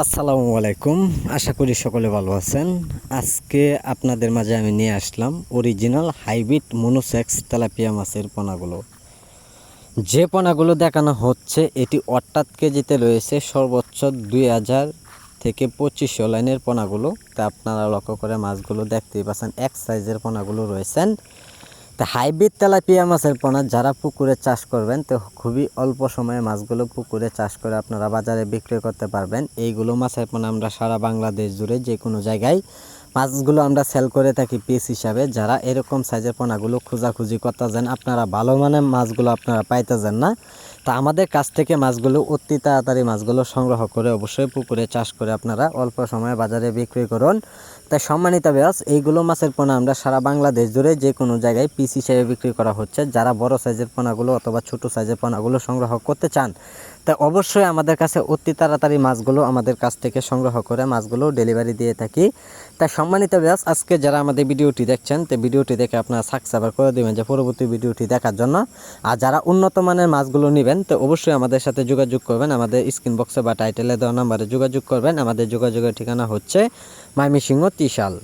আসসালামু আলাইকুম। আশা করি সকলে ভালো আছেন। আজকে আপনাদের মাঝে আমি নিয়ে আসলাম অরিজিনাল হাইব্রিড মনোসেক্স তেলাপিয়া মাছের পোনাগুলো। যে পোনাগুলো দেখানো হচ্ছে, এটি অর্থাৎ কেজিতে রয়েছে সর্বোচ্চ দুই হাজার থেকে পঁচিশশো লাইনের পোনাগুলো। তা আপনারা লক্ষ্য করে মাছগুলো দেখতেই পাচ্ছেন, এক সাইজের পোনাগুলো রয়েছেন। তা হাইব্রিড তেলাপিয়া মাছের পোনা যারা পুকুরে চাষ করবেন, তো খুবই অল্প সময়ে মাছগুলো পুকুরে চাষ করে আপনারা বাজারে বিক্রি করতে পারবেন। এইগুলো মাছের পোনা আমরা সারা বাংলাদেশ জুড়ে যে কোনো জায়গায় মাছগুলো আমরা সেল করে থাকি পিস হিসাবে। যারা এরকম সাইজের পোনাগুলো খোঁজাখুঁজি করতে যান আপনারা ভালো মানের মাছগুলো আপনারা পাইতে যান না। তা আমাদের কাছ থেকে মাছগুলো অতি তাড়াতাড়ি মাছগুলো সংগ্রহ করে অবশ্যই পুকুরে চাষ করে আপনারা অল্প সময়ে বাজারে বিক্রি করুন। তাই সম্মানিত ব্যাস এইগুলো মাছের পোনা আমরা সারা বাংলাদেশ জুড়ে যে কোনো জায়গায় পিস হিসেবে বিক্রি করা হচ্ছে। যারা বড় সাইজের পোনাগুলো অথবা ছোট সাইজের পোনাগুলো সংগ্রহ করতে চান তা অবশ্যই আমাদের কাছে অতি তাড়াতাড়ি মাছগুলো আমাদের কাছ থেকে সংগ্রহ করে মাছগুলো ডেলিভারি দিয়ে থাকি। তাই সম্মানিত ব্যাস আজকে যারা আমাদের ভিডিওটি দেখছেন, তো ভিডিওটি দেখে আপনারা সাবস্ক্রাইব করে দেবেন যে পরবর্তী ভিডিওটি দেখার জন্য। আর যারা উন্নত মানের মাছগুলো নেবেন, তো অবশ্যই আমাদের সাথে যোগাযোগ করবেন। আমাদের স্ক্রিন বক্সে বা টাইটেলে দেওয়া নাম্বারে যোগাযোগ করবেন। আমাদের যোগাযোগের ঠিকানা হচ্ছে মাইমি সিংহ ত্রিশাল।